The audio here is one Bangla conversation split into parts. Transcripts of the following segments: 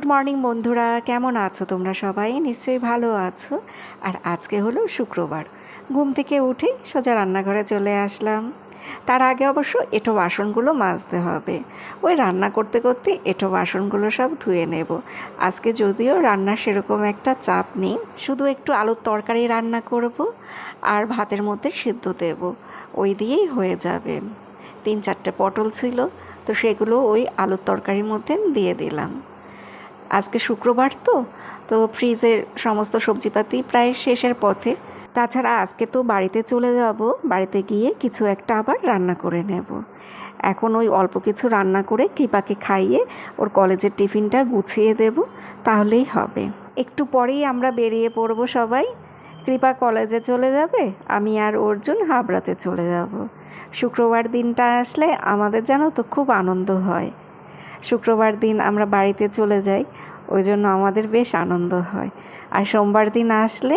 গুড মর্নিং বন্ধুরা, কেমন আছো তোমরা সবাই? নিশ্চয়ই ভালো আছো। আর আজকে হলো শুক্রবার। ঘুম থেকে উঠে সোজা রান্নাঘরে চলে আসলাম। তার আগে অবশ্য এঁটো বাসনগুলো মাজতে হবে। ওই রান্না করতে করতে এটো বাসনগুলো সব ধুয়ে নেব। আজকে যদিও রান্নার সেরকম একটা চাপ নেই, শুধু একটু আলুর তরকারি রান্না করব আর ভাতের মধ্যে সিদ্ধ দেব। ওই দিয়েই হয়ে যাবে। তিন চারটে পটল ছিল, তো সেগুলো ওই আলুর তরকারির মধ্যে দিয়ে দিলাম। আজকে শুক্রবার তো তো ফ্রিজের সমস্ত সবজিপাতি প্রায় শেষের পথে। তাছাড়া আজকে তো বাড়িতে চলে যাব, বাড়িতে গিয়ে কিছু একটা আবার রান্না করে নেব। এখন ওই অল্প কিছু রান্না করে কৃপাকে খাইয়ে ওর কলেজের টিফিনটা গুছিয়ে দেব, তাহলেই হবে। একটু পরেই আমরা বেরিয়ে পড়ব সবাই। কৃপা কলেজে চলে যাবে, আমি আর অর্জুন হাবড়াতে চলে যাব। শুক্রবার দিনটা আসলে আমাদের যেন তো খুব আনন্দ হয়। শুক্রবার দিন আমরা বাড়িতে চলে যাই, ওই জন্য আমাদের বেশ আনন্দ হয়। আর সোমবার দিন আসলে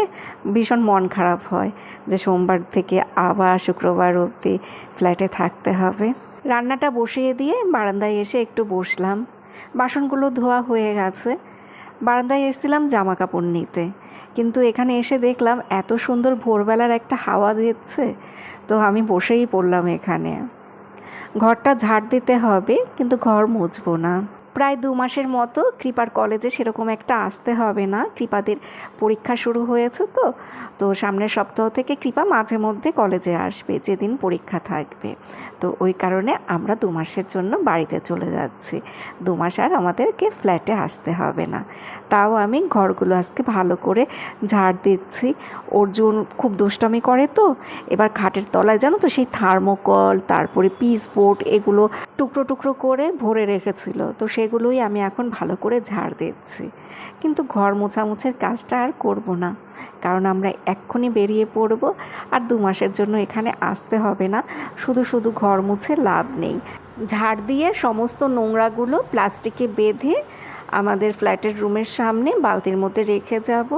ভীষণ মন খারাপ হয় যে সোমবার থেকে আবার শুক্রবার অবধি ফ্ল্যাটে থাকতে হবে। রান্নাটা বসিয়ে দিয়ে বারান্দায় এসে একটু বসলাম। বাসনগুলো ধোয়া হয়ে গেছে। বারান্দায় এসেছিলাম জামা কাপড় নিতে। কিন্তু এখানে এসে দেখলাম এত সুন্দর ভোরবেলার একটা হাওয়া দিচ্ছে, তো আমি বসেই পড়লাম এখানে। ঘরটা ঝাড় দিতে হবে কিন্তু ঘর মুছবো না। প্রায় দু মাসের মতো কৃপার কলেজে সেরকম একটা আসতে হবে না। কৃপাদের পরীক্ষা শুরু হয়েছে তো। তো সামনের সপ্তাহ থেকে কৃপা মাঝে মধ্যে কলেজে আসবে, যেদিন পরীক্ষা থাকবে। তো ওই কারণে আমরা দু মাসের জন্য বাড়িতে চলে যাচ্ছি। দু মাস আর আমাদেরকে ফ্ল্যাটে আসতে হবে না। তাও আমি ঘরগুলো আজকে ভালো করে ঝাড় দিচ্ছি। অর্জুন খুব দুষ্টামি করে তো। এবার খাটের তলায় জানো তো সেই থার্মোকল তারপরে পিস বোর্ড এগুলো টুকরো টুকরো করে ভরে রেখেছিল। তো সেগুলোই আমি এখন ভালো করে ঝাড় দিচ্ছি। কিন্তু ঘর মোছামুছের কাজটা আর করব না। কারণ আমরা এক্ষুনি বেরিয়ে পড়ব আর দু মাসের জন্য এখানে আসতে হবে না। শুধু শুধু ঘর মুছে লাভ নেই। ঝাড় দিয়ে সমস্ত নোংরাগুলো প্লাস্টিকে বেঁধে আমাদের ফ্ল্যাটের রুমের সামনে বালতির মধ্যে রেখে যাব।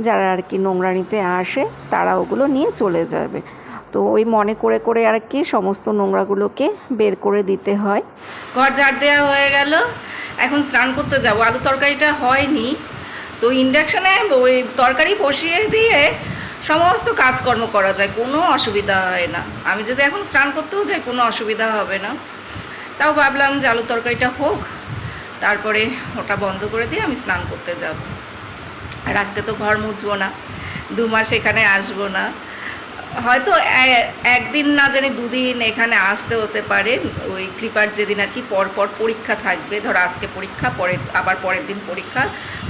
যারা আর কি নোংরা নিতে আসে তারা ওগুলো নিয়ে চলে যাবে। তো ওই মনে করে করে আর কি সমস্ত নোংরাগুলোকে বের করে দিতে হয়। ঘর ঝাড় দেওয়া হয়ে গেল। এখন স্নান করতে যাব। আলু তরকারিটা হয়নি। তো ইন্ডাকশানে ওই তরকারি বসিয়ে দিয়ে সমস্ত কাজকর্ম করা যায়। কোনো অসুবিধা হয় না। আমি যদি এখন স্নান করতেও যাই, কোনো অসুবিধা হবে না। তাও ভাবলাম যে আলু তরকারিটা হোক। তারপরে ওটা বন্ধ করে দিয়ে আমি স্নান করতে যাব। আর আজকে তো ঘর মুছবো না। দু মাস এখানে আসব না। হয়তো একদিন না জানি দুদিন এখানে আসতে হতে পারে। ওই কৃপার যেদিন আর কি পর পর পরীক্ষা থাকবে, ধর আজকে পরীক্ষা, পরে, আবার পরের দিন পরীক্ষা।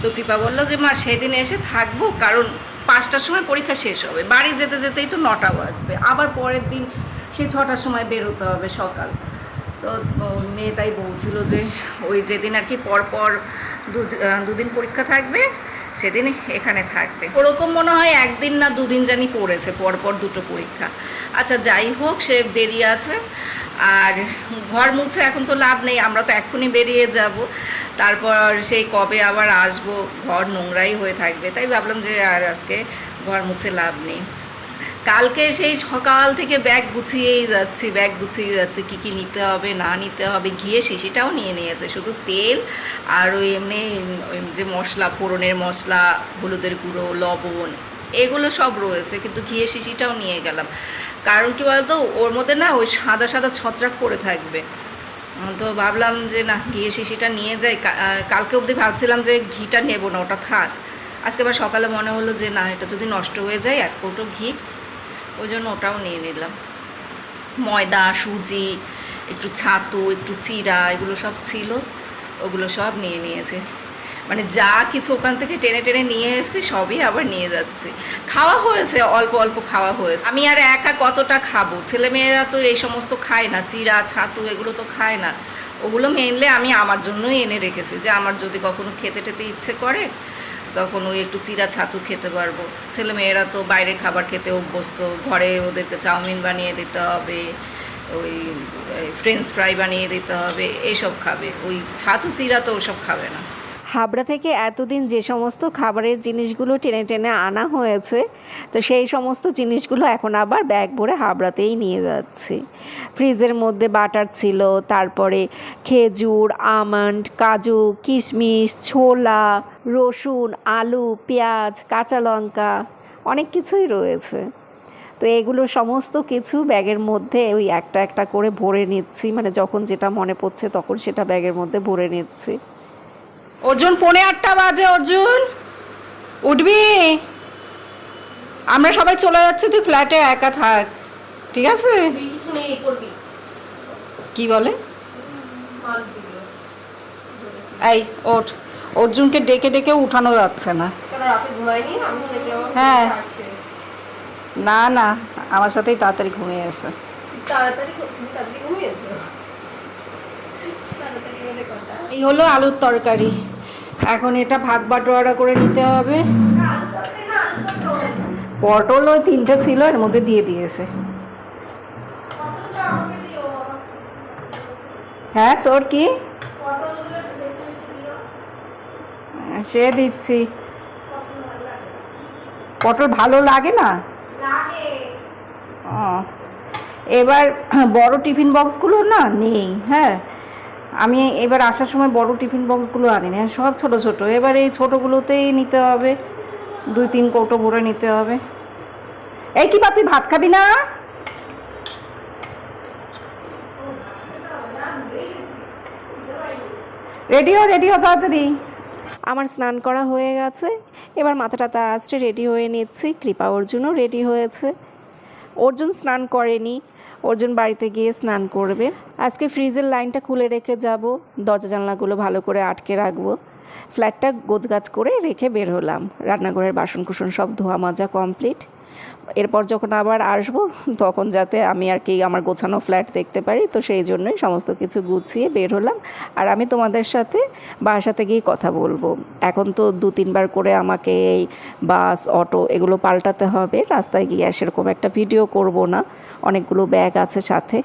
তো কৃপা বলল যে, মা, সেদিন এসে থাকব, কারণ পাঁচটার সময় পরীক্ষা শেষ হবে। বাড়ি যেতে যেতেই তো নটা বাজবে। আবার পরের দিন সেই ছটার সময় বেরোতে হবে সকাল। তো মেয়ে তাই বলছিল যে, ওই যেদিন আর কি পরপর দুদিন পরীক্ষা থাকবে সেদিন এখানে থাকবে। ওরকম মনে হয় একদিন না দুদিন জানি পড়েছে, পরপর দুটো পরীক্ষা। আচ্ছা যাই হোক, সে দেরি আছে। আর ঘর মুছে এখন তো লাভ নেই, আমরা তো এক্ষুনি বেরিয়ে যাব। তারপর সেই কবে আবার আসব, ঘর নোংরাই হয়ে থাকবে। তাই ভাবলাম যে আর আজকে ঘর মুছে লাভ নেই। কালকে সেই সকাল থেকে ব্যাগ গুছিয়েই যাচ্ছি, ব্যাগ গুছিয়ে যাচ্ছে, কী কী নিতে হবে, না নিতে হবে ঘিয়ে শিশিটাও নিয়ে নিয়েছে। শুধু তেল আর ওই এমনি যে মশলা, ফোড়নের মশলা, হলুদের গুঁড়ো, লবণ, এগুলো সব রয়েছে, কিন্তু ঘিয়ে শিশিটাও নিয়ে গেলাম। কারণ কি বলতো, ওর মধ্যে না ওই সাদা সাদা ছত্রাক পড়ে থাকবে। তো ভাবলাম যে না ঘিয়ে শিশিটা নিয়ে যাই। কালকে অবধি ভাবছিলাম যে ঘিটা নেব না, ওটা থাক। আজকে আবার সকালে মনে হলো যে না, এটা যদি নষ্ট হয়ে যায়, এক কৌটো ঘি, ওই জন্য ওটাও নিয়ে নিলাম। ময়দা, সুজি, একটু ছাতু, একটু চিরা, এগুলো সব ছিল, ওগুলো সব নিয়ে নিয়েছে। মানে যা কিছু ওখান থেকে টেনে টেনে নিয়ে এসেছি, সবই আবার নিয়ে যাচ্ছে। খাওয়া হয়েছে, অল্প অল্প খাওয়া হয়েছে। আমি আর একা কতটা খাব? ছেলেমেয়েরা তো এই সমস্ত খায় না চিড়া ছাতু, এগুলো তো খায় না। ওগুলো মেনলে আমি আমার জন্যই এনে রেখেছি, যে আমার যদি কখনো খেতে টেতে ইচ্ছে করে তখন ওই একটু চিরা ছাতু খেতে পারব। ছেলেমেয়েরা তো বাইরের খাবার খেতে অভ্যস্ত। ঘরে ওদেরকে চাউমিন বানিয়ে দিতে হবে, ওই ফ্রেঞ্চ ফ্রাই বানিয়ে দিতে হবে এইসব খাবে। ওই ছাতু চিরা তো ওসব খাবে না। হাবড়া থেকে এতদিন যে সমস্ত খাবারের জিনিসগুলো টেনে টেনে আনা হয়েছে, তো সেই সমস্ত জিনিসগুলো এখন আবার ব্যাগ ভরে হাবড়াতেই নিয়ে যাচ্ছি। ফ্রিজের মধ্যে বাটার ছিল, তারপরে খেজুর, আমন্ড, কাজু, কিশমিশ, ছোলা, রসুন, আলু, পেঁয়াজ, কাঁচা লঙ্কা, অনেক কিছুই রয়েছে। তো এগুলো সমস্ত কিছু ব্যাগের মধ্যে ওই একটা একটা করে ভরে নিচ্ছি মানে যখন যেটা মনে পড়ছে তখন সেটা ব্যাগের মধ্যে ভরে নিচ্ছি। অর্জুন পৌনে আটটা বাজে অর্জুন। উঠবি। আমরা সবাই চলে যাচ্ছি তুই ফ্ল্যাটে একা থাক। ঠিক আছে? কি বলে? এই ওঠ। অর্জুনকে ডেকে ডেকে উঠানো যাচ্ছে না। হ্যাঁ। না না আমার সাথেই তাড়াতাড়ি ঘুমিয়ে কথা এই হলো আলুর তরকারি। এখন এটা ভাগ বাটোয়ারা করে নিতে হবে। পটল ওই তিনটে ছিল, এর মধ্যে দিয়ে দিয়েছে। হ্যাঁ তোর কি? সে দিচ্ছি। পটল ভালো লাগে না? এবার বড় টিফিন বক্সগুলো না নেই হ্যাঁ? আমি এবার আসার সময় বড় টিফিন বক্সগুলো আনিনি। সব ছোট ছোট। এবার এই ছোটোগুলোতেই নিতে হবে। দুই তিন কৌটো ভরে নিতে হবে। এই কি বা, তুই ভাত খাবি না? রেডিও রেডিও তাড়াতাড়ি। আমার স্নান করা হয়ে গেছে। এবার মাথাটা তা আসছে রেডি হয়ে নিচ্ছি। কৃপা অর্জুনও রেডি হয়েছে। অর্জুন স্নান করেনি। অর্জুন বাড়িতে গিয়ে স্নান করবে। আজকে ফ্রিজের লাইনটা খুলে রেখে যাব। দরজা জানলাগুলো ভালো করে আটকে রাখব। ফ্ল্যাটটা গোছগাছ করে রেখে বের হলাম। রান্নাঘরের বাসন কুসন সব ধোয়া মাজা কমপ্লিট। এরপর যখন আবার আসব, তখন যাতে আমি আর কি আমার গোছানো ফ্ল্যাট দেখতে পারি। তো সেই জন্যই সমস্ত কিছু গুছিয়ে বের হলাম। আর আমি তোমাদের সাথে বাসাতে গিয়ে কথা বলব। এখন তো দু, তিনবার করে আমাকে এই বাস, অটো এগুলো পাল্টাতে হবে। রাস্তায় গিয়ে আর সেরকম একটা ভিডিও করব না। অনেকগুলো ব্যাগ আছে সাথে।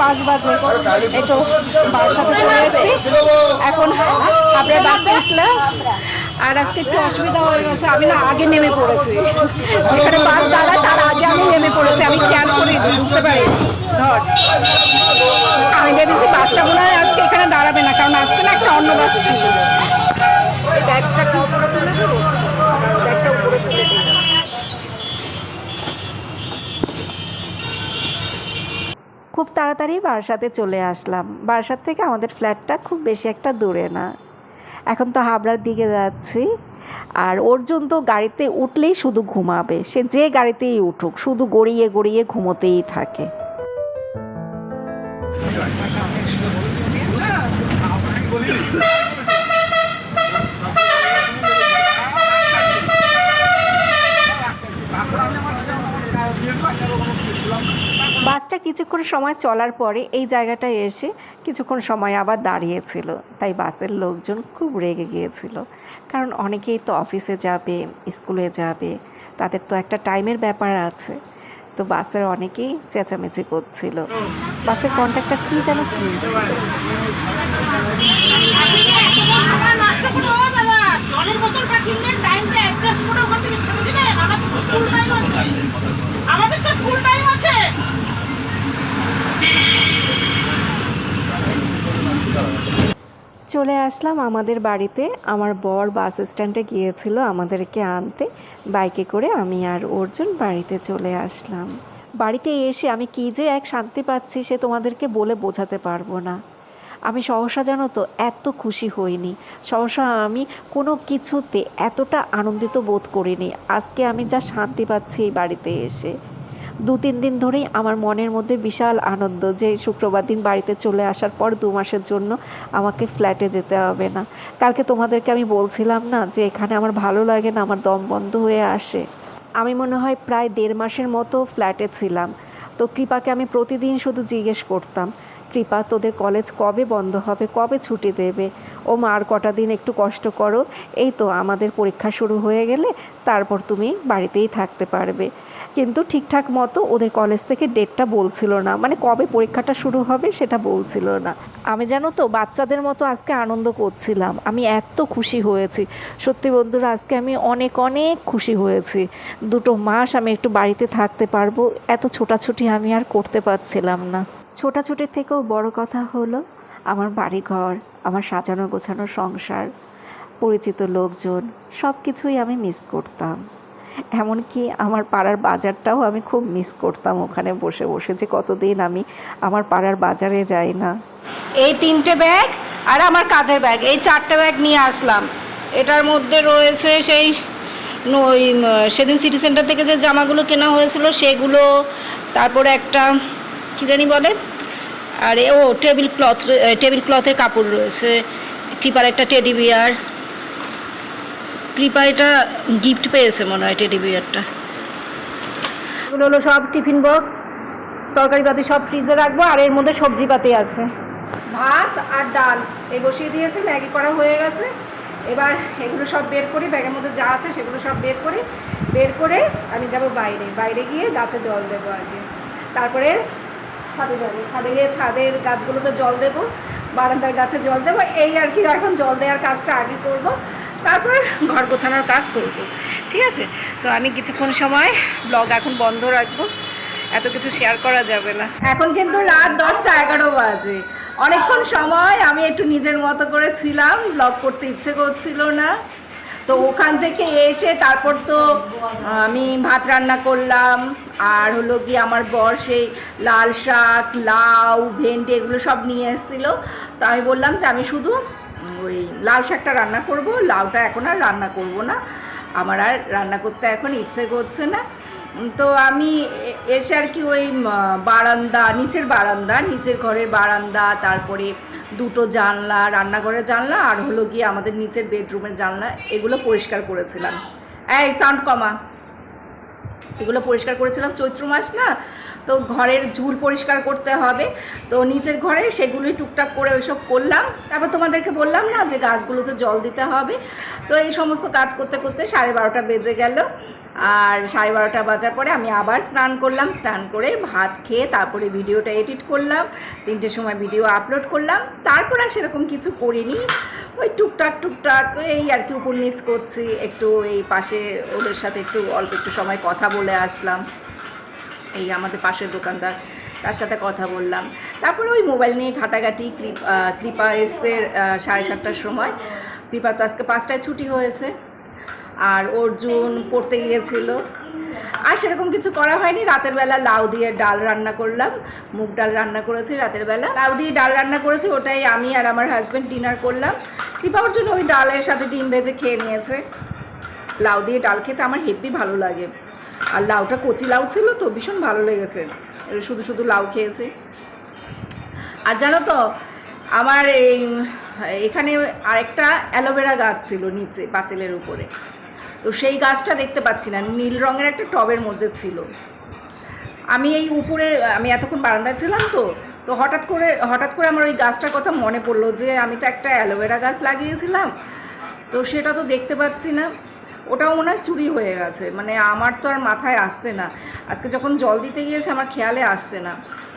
পাঁচ বাজে। তো বাসাতে চলে এখন আপনার বাসে উঠলে আর আজকে একটু অসুবিধা হয়ে গেছে, আমি না আগে নেমে পড়েছি। যেখানে বাস দাঁড়ায়, তার আগে আমি নেমে পড়েছি, আমি খেয়াল করেছি, বুঝতে পারি ধর, আমি ভেবেছি বাসটা মনে হয় আজকে এখানে দাঁড়াবে না, কারণ আজকে না একটা অন্য বাস ছিল। খুব তাড়াতাড়ি বারাসাতে চলে আসলাম। বারাসাত থেকে আমাদের ফ্ল্যাটটা খুব বেশি একটা দূরে না। এখন তো হাবড়ার দিকে যাচ্ছি আর অর্জুন তো গাড়িতে উঠলেই শুধু ঘুমাবে সে যে গাড়িতেই উঠুক শুধু গড়িয়ে গড়িয়ে ঘুমোতেই থাকে বাসটা কিছুক্ষণ সময় চলার পরে এই জায়গাটায় এসে কিছুক্ষণ সময় আবার দাঁড়িয়েছিল। তাই বাসের লোকজন খুব রেগে গিয়েছিল। কারণ অনেকেই তো অফিসে যাবে, স্কুলে যাবে, তাদের তো একটা টাইমের ব্যাপার আছে। তো বাসের অনেকেই চেঁচামেচি করছিল। বাসের কন্ট্যাক্টটা কী যেন জলের বোতলটা কিনলে টাইমটা অ্যাডজাস্ট করে ওখান থেকে ছেড়ে দিবেন আমাদের তো স্কুল টাইম আছে আমাদের তো স্কুল টাইম আছে চলে আসলাম আমাদের বাড়িতে। আমার বর বাস স্ট্যান্ডে গিয়েছিল আমাদেরকে আনতে। বাইকে করে আমি আর অর্জুন বাড়িতে চলে আসলাম। বাড়িতে এসে আমি কী যে এক শান্তি পাচ্ছি সে তোমাদেরকে বলে বোঝাতে পারব না। আমি সহসা জানো তো এত খুশি হইনি। সহসা আমি কোনো কিছুতে এতটা আনন্দিত বোধ করিনি। আজকে আমি যা শান্তি পাচ্ছি এই বাড়িতে এসে। দু তিন দিন ধরেই আমার মনের মধ্যে বিশাল আনন্দ যে শুক্রবার দিন বাড়িতে চলে আসার পর দু মাসের জন্য আমাকে ফ্ল্যাটে যেতে হবে না। কালকে তোমাদেরকে আমি বলছিলাম না যে এখানে আমার ভালো লাগে না, আমার দম বন্ধ হয়ে আসে। আমি মনে হয় প্রায় দেড় মাসের মতো ফ্ল্যাটে ছিলাম। তো কৃপাকে আমি প্রতিদিন শুধু জিজ্ঞেস করতাম কৃপা, তোদের কলেজ কবে বন্ধ হবে, কবে ছুটি দেবে? ও মা, আর কটা দিন একটু কষ্ট করো। এই তো আমাদের পরীক্ষা শুরু হয়ে গেলে তারপর তুমি বাড়িতেই থাকতে পারবে। কিন্তু ঠিকঠাক মতো ওদের কলেজ থেকে ডেটটা বলছিল না। মানে কবে পরীক্ষাটা শুরু হবে সেটা বলছিল না। আমি জানো তো, বাচ্চাদের মতো আজকে আনন্দ করছিলাম। আমি এত খুশি হয়েছি। সত্যি বন্ধুরা, আজকে আমি অনেক অনেক খুশি হয়েছি। দুটো মাস আমি একটু বাড়িতে থাকতে পারব, এত ছোটাছুটি আমি আর করতে পারছিলাম না। ছোটাছুটির থেকেও বড় কথা হলো আমার বাড়িঘর, আমার সাজানো গোছানো সংসার, পরিচিত লোকজন সব কিছুই আমি মিস করতাম। এমনকি আমার পাড়ার বাজারটাও আমি খুব মিস করতাম ওখানে বসে বসে যে কতদিন আমি আমার পাড়ার বাজারে যাই না। এই তিনটে ব্যাগ আর আমার কাঁধের ব্যাগ এই চারটে ব্যাগ নিয়ে আসলাম। এটার মধ্যে রয়েছে সেই ওই সেদিন সিটি সেন্টার থেকে যে জামাগুলো কেনা হয়েছিল সেগুলো, তারপরে একটা কি জানি বলে? আর, ও টেবিল ক্লথ টেবিল ক্লথের কাপড় রয়েছে। কৃপার একটা টেডি বিয়ার কৃপা এটা গিফট পেয়েছে মনে হয় টেডি বিয়ারটা এগুলো হলো সব টিফিন বক্স তরকারি পাতি সব ফ্রিজে রাখব, আর এর মধ্যে সবজি পাতি আছে। ভাত আর ডাল, এই বসিয়ে দিয়েছে, ম্যাগি করা হয়ে গেছে। এবার এগুলো সব বের করি, ব্যাগের মধ্যে যা আছে সেগুলো সব বের করি। বের করে আমি যাব বাইরে। বাইরে গিয়ে গাছে জল দেবো আগে। তারপরে ছাদে ছাদে গিয়ে ছাদের গাছগুলোতে জল দেবো, বারান্দার গাছে জল দেবো, এই আর কি এখন জল দেওয়ার কাজটা আগে করব, তারপর ঘর গোছানোর কাজ করব। ঠিক আছে? তো আমি কিছুক্ষণ সময় ব্লগ এখন বন্ধ রাখব, এত কিছু শেয়ার করা যাবে না। এখন কিন্তু রাত দশটা এগারো বাজে। অনেকক্ষণ সময় আমি একটু নিজের মতো করে ছিলাম, ব্লগ করতে ইচ্ছে করছিল না। তো ওখান থেকে এসে তারপর তো, আমি ভাত রান্না করলাম। আর হলো কি আমার বর সেই লাল শাক, লাউ, ভেন্ডি এগুলো সব নিয়ে এসেছিল। তো আমি বললাম যে আমি শুধু ওই লাল শাকটা রান্না করব, লাউটা এখন আর রান্না করব না। আমার আর রান্না করতে এখন ইচ্ছে করছে না। তো আমি এসে আর কি ওই বারান্দা, নিচের বারান্দা, নিচের ঘরের বারান্দা, তারপরে দুটো জানলা, রান্নাঘরের জানলা, আর হলো গিয়ে আমাদের নিচের বেডরুমের জানলা, এগুলো পরিষ্কার করেছিলাম। এই, সাউন্ড কমা। এগুলো পরিষ্কার করেছিলাম চৈত্র মাস, না? তো ঘরের ঝুল পরিষ্কার করতে হবে। তো নিচের ঘরে সেগুলোই টুকটাক করে ওইসব করলাম। তারপর তোমাদেরকে বললাম না যে গাছগুলোতে জল দিতে হবে। তো এই সমস্ত কাজ করতে করতে সাড়ে বারোটা বেজে গেল। আর সাড়ে বারোটা বাজার পরে আমি আবার স্নান করলাম স্নান করে ভাত খেয়ে তারপরে ভিডিওটা এডিট করলাম তিনটের সময় ভিডিও আপলোড করলাম তারপর আর সেরকম কিছু করিনি। ওই টুকটাক টুকটাক এই আর কি উপর নিচ করছি একটু এই পাশে ওদের সাথে একটু অল্প একটু সময় কথা বলে আসলাম। এই আমাদের পাশের দোকানদার তার সাথে কথা বললাম। তারপরে ওই মোবাইল নিয়ে ঘাটাঘাটি কৃপ- আহ, কৃপা এসে সাড়ে সাতটার সময় কৃপা তো আজকে পাঁচটায় ছুটি হয়েছে। আর অর্জুন পড়তে গিয়েছিল। আর সেরকম কিছু করা হয়নি। রাতের বেলা লাউ দিয়ে ডাল রান্না করলাম। মুগ ডাল রান্না করেছি রাতের বেলা। লাউ দিয়ে ডাল রান্না করেছি, ওটাই আমি আর আমার হাজব্যান্ড ডিনার করলাম। কৃপা অর্জুন ওই ডালের সাথে ডিম ভেজে খেয়ে নিয়েছে। লাউ দিয়ে ডাল খেতে আমার হেপি ভালো লাগে। আর লাউটা কচি লাউ ছিল তো, ভীষণ ভালো লেগেছে। শুধু শুধু লাউ খেয়েছি। আর জানো তো, আমার এই, এখানে আরেকটা অ্যালোভেরা গাছ ছিল নিচে, পাঁচিলের উপরে। তো সেই গাছটা দেখতে পাচ্ছি না, নীল রঙের একটা টবের মধ্যে ছিল। আমি এই উপরে, আমি এতক্ষণ বারান্দায় ছিলাম তো তো হঠাৎ করে হঠাৎ করে আমার ওই গাছটার কথা মনে পড়ল যে আমি তো একটা অ্যালোভেরা গাছ লাগিয়েছিলাম, তো সেটা তো দেখতে পাচ্ছি না। ওটাও মনে হয় চুরি হয়ে গেছে মানে আমার তো আর মাথায় আসছে না। আজকে যখন জল দিতে গিয়েছে, আমার খেয়ালে আসছে না।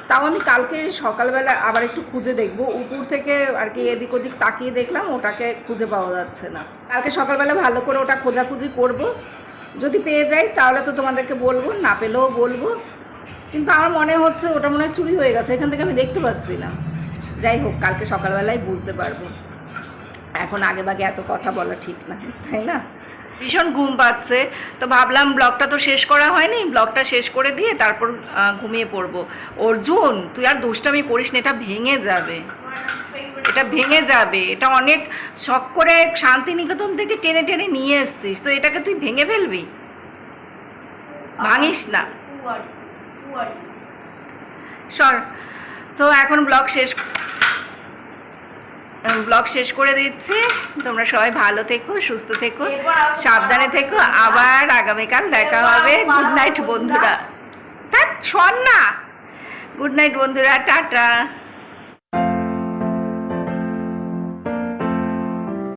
তাও আমি কালকে সকালবেলা আবার একটু খুঁজে দেখব। উপর থেকে আর কি এদিক ওদিক তাকিয়ে দেখলাম, ওটাকে খুঁজে পাওয়া যাচ্ছে না। কালকে সকালবেলা ভালো করে ওটা খোঁজাখুঁজি করব। যদি পেয়ে যাই, তাহলে তো তোমাদেরকে বলব, না পেলেও বলব। কিন্তু আমার মনে হচ্ছে ওটা মনে হয় চুরি হয়ে গেছে, এখান থেকে আমি দেখতে পাচ্ছি না। যাই হোক, কালকে সকালবেলায় বুঝতে পারব। এখন আগে বাগে এত কথা বলা ঠিক না, তাই না? ভীষণ ঘুম পাচ্ছে। তো ভাবলাম ব্লগটা তো শেষ করা হয়নি ব্লগটা শেষ করে দিয়ে তারপর ঘুমিয়ে পড়ব। অর্জুন তুই আর দুষ্টামি করিস না এটা ভেঙে যাবে। এটা ভেঙে যাবে। এটা অনেক শখ করে শান্তিনিকেতন থেকে টেনে টেনে নিয়ে এসছিস। তো এটাকে তুই ভেঙে ফেলবি? ভাঙিস না। সর। তো এখন ব্লগ শেষ ব্লগ শেষ করে দিচ্ছি। তোমরা সবাই ভালো থেকো, সুস্থ থেকো, সাবধানে থেকো। আবার আগামীকাল দেখা হবে। গুড নাইট বন্ধুরা। তার ছন না। গুড নাইট বন্ধুরা। টাটা।